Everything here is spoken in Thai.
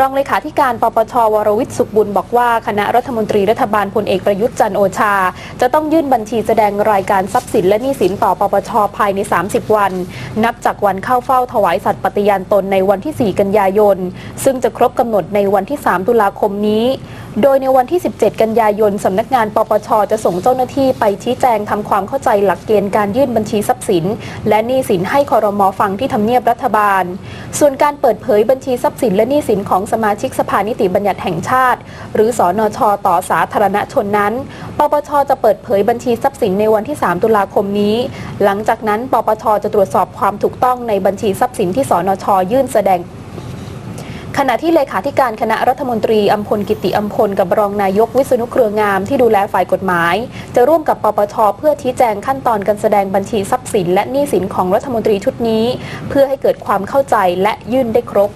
รองเลขาธิการปปชวรวิทย์สุขบุญบอกว่าคณะรัฐมนตรีรัฐบาลพลเอกประยุทธ์จันโอชา จะต้องยื่นบัญชีแสดงรายการทรัพย์สินและหนี้สินต่อปปชภายใน 30 วัน นับจากวันเข้าเฝ้าถวายสัตย์ปฏิญาณตนในวันที่ 4 กันยายน ซึ่งจะครบกำหนดในวันที่ 3 ตุลาคมนี้ โดยในวันที่ 17 กันยายนสำนักงานปปชจะส่งเจ้าหน้าที่ไปชี้แจงทำความเข้าใจหลักเกณฑ์การยื่นบัญชีทรัพย์สิน และหนี้สินให้คอรมอฟังที่ทำเนียบรัฐบาล ส่วนการเปิดเผยบัญชีทรัพย์สินและหนี้สินของสมาชิกสภานิติบัญญัติแห่งชาติ หรือสอนชต่อสาธารณชนนั้น ปปชจะเปิดเผยบัญชีทรัพย์สินในวันที่ 3 ตุลาคมนี้ หลังจากนั้น ปปชจะตรวจสอบความถูกต้องในบัญชีทรัพย์สินที่สนชยื่นแสดงขณะที่เลขาธิการคณะรัฐมนตรีอัมพลกิติอัมพลกับรองนายกวิษณุเครืองามที่ดูแลฝ่ายกฎหมาย จะร่วมกับปปชเพื่อชี้แจงขั้นตอนการแสดงบัญชีทรัพย์สิน และหนี้สินของรัฐมนตรีชุดนี้ เพื่อให้เกิดความเข้าใจและยื่นได้ครบ